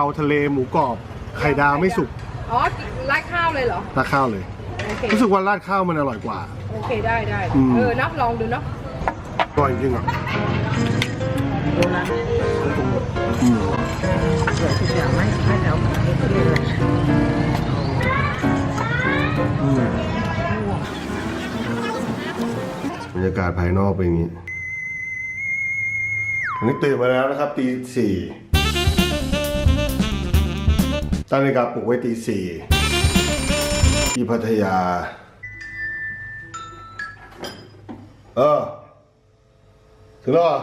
ราทะเลหมูกรอบไข่ดาวไม่สุกอ๋อราดข้าวเลยเหรอราดข้าวเลย โอเครู้สึกว่าราดข้าวมันอร่อยกว่า โอเคได้ได้อืม เออนับลองดูเนาะอร่อยจริงๆอะดูนะอืมเผื่อทุกอย่างไม่ไม่แล้วไม่ก็เลยเลยอืมบรรยากาศภายนอกเป็นอย่างนี้วันนี้ตื่นมาแล้วนะครับตีสี่ ตั้งนาฬิกาปลุกไว้ตีสี่ที่พัทยา เออ ถึงแล้วเหรอ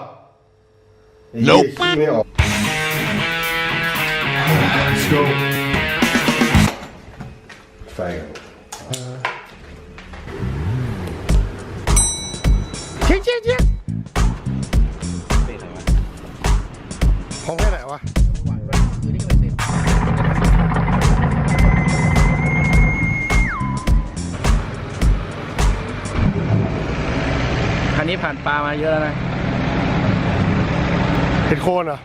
ไอ้เหี้ยขี้ไม่ออก Let's go ไฟกันเชี่ยเชี่ยเชี่ยห้องแค่ไหนวะ นนี้ผ่านปลามาเยอะแล้วนะเห็ดโคนเหรอ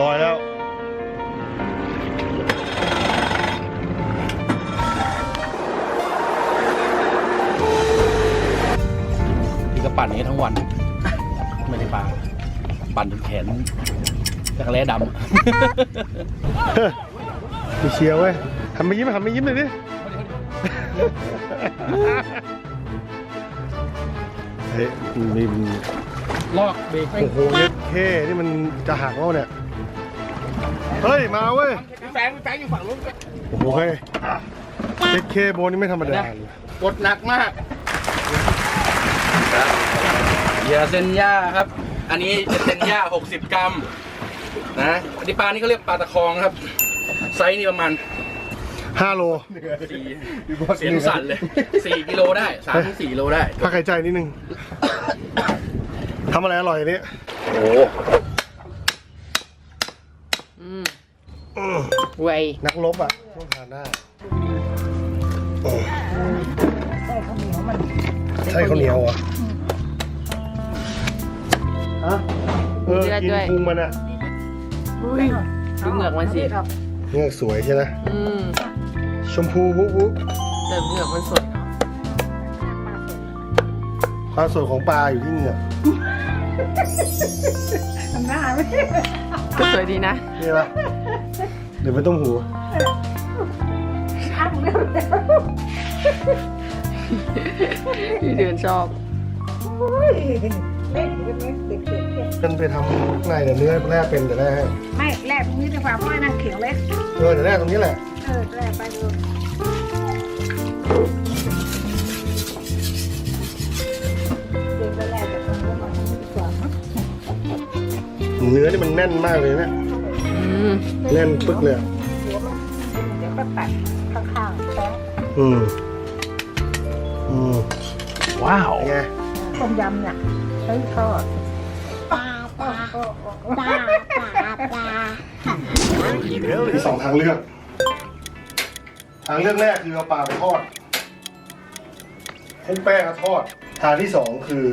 ลอยแล้วพี่ก็ปั่นอย่างนี้ทั้งวัน ไม่ได้ปลาปั่นจนแขนจักรแล้ดมีเชียร์เว้ย ทำมายิ้มทำมายิ้มเลยดิเฮ้ยมีมันำลอกเบรกไม่โอ้โหเย็ดเท่นี่มันจะหักแล้วเนี่ย เฮ้ย มาเว้ยแฟงแฟงอยู่ฝั่งนู้นโอ้โหเฮ้ยเย็ดเคโบนี่ไม่ธรรมดาเลยกดหนักมากเหยื่อเซนย่าครับ อันนี้จะเซนย่า60 กรัม นะอันนี้ปลานี่เขาเรียกปลาตะคองครับ ไซส์นี่ประมาณ ห้าโลสี่เสียงสั่นเลย4กิโลได้3ถึง4โลได้พักหายใจนิดนึงทำอะไรอร่อยเนี่ยโอ้ไวนักรบอะต้องทานได้โอ้ใส่ข้าวเหนียวมันใช่ข้าวเหนียวเหรอะฮะเออกินพุงมันอะอุ้ยดูเหงือกมันสิเงือกสวยใช่ไหมอืม ชมพูวุ้วุ้แต่เหงือกมันสดเนาะความสวยของปลาอยู่ที่เหงือกหน้าไม่ก็สวยดีนะนี่ปะหรือเป็นต้มหูช่างเนี่ยพี่เดือนชอบ เล่นกันไหมเด็กๆเนี่ยเป็นไปทำข้างในแต่เนื้อแรกเป็นแต่แรกให้ไม่แรกตรงนี้ดีกว่าเพราะว่านั่งเขียวเล็กเออแต่แรกตรงนี้แหละเออแรกไปดูเดินไปแรกจากตรงนู้นมาตรงนี้ดีกว่ามั้งเนื้อนี่มันแน่นมากเลยนะอืมแน่นปึ๊กเลยอะเดี๋ยวมันเดี๋ยวก็ตัดข้างๆแท้งอืมอืมว้าว เป็นไงต้มยำเนี่ย ใช้ทอดปลาปลาปลาปลาปลามีสองทางเลือก ทางเลือกแรกคือเอาปลาไปทอดคลุกแป้งแล้วทอด ทางที่สองคือ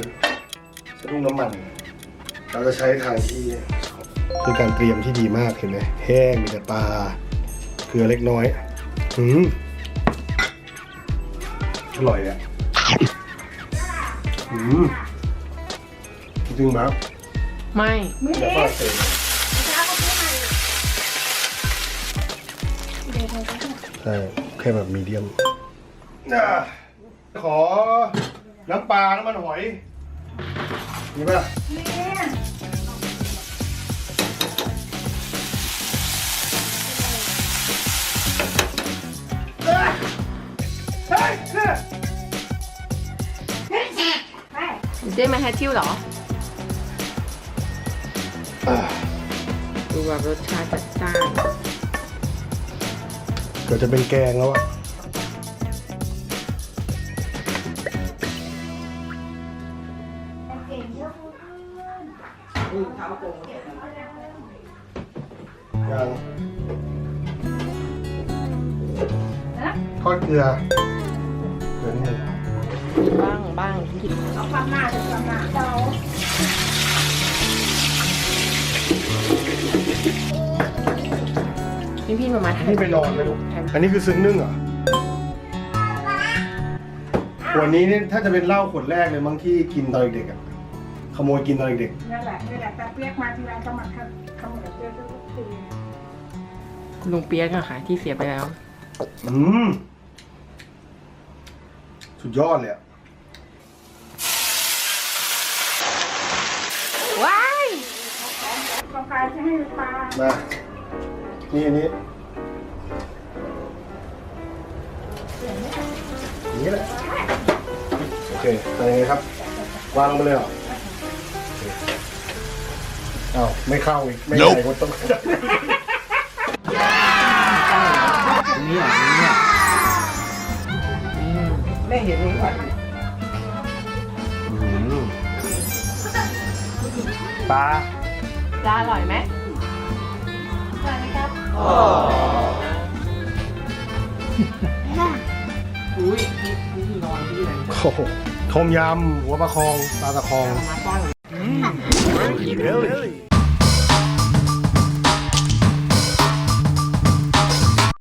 สะดุ้งน้ำมัน เราจะใช้ทางที่คือการเตรียมที่ดีมากเห็นไหมแห้งมีแต่ปลาเกลือเล็กน้อยอืมอร่อยอะอืม จริงๆมั้ยไม่ไม่แล้วได้ก็เสร็จใช่แค่แบบมีเดียมขอน้ำปลาน้ำมันหอยมีป่ะได้มาแฮททิวเหรอ ดูแบบรสชาติจัดจ้านเกิดจะเป็นแกงแล้วอะยังทอดเกลือเกลือนิดนึงบ้างบ้างกินเอาความหน้าดูความหน้าเรา พี่พี่มามาถ่ายนี่ไปนอนไหมลูกอันนี้คือซึ้งนึ่งเหรอขวดนี้เนี่ยถ้าจะเป็นเหล้าขวดแรกเลยมั้งที่กินตอนเด็กๆอะขโมยกินตอนเด็กนั่นแหละนี่แหละแต่เปียกมาทีไรก็มาทำขโมยเปียกทุกทีลุงเปียกอะค่ะที่เสียไปแล้วๆอืมสุดยอดเลยอะว้ายกาแฟจะให้ปลามา นี่อันนี้อย่างนี้แหละโอเคทำยังไงครับ วางลงไปเลยเหรอโอเคอ้าวไม่เข้าอีก ไม่ใส่คนต้องตรงนี้อะตรงนี้อะไม่เห็นลุงก่อนปลาปลาอร่อยไหมใช่ไหมครับ อุ้ยนี่นี่นอนที่ไหนโอ้โหต้มยำหัวปลาคองปลาตะคอง มาป้อน Really?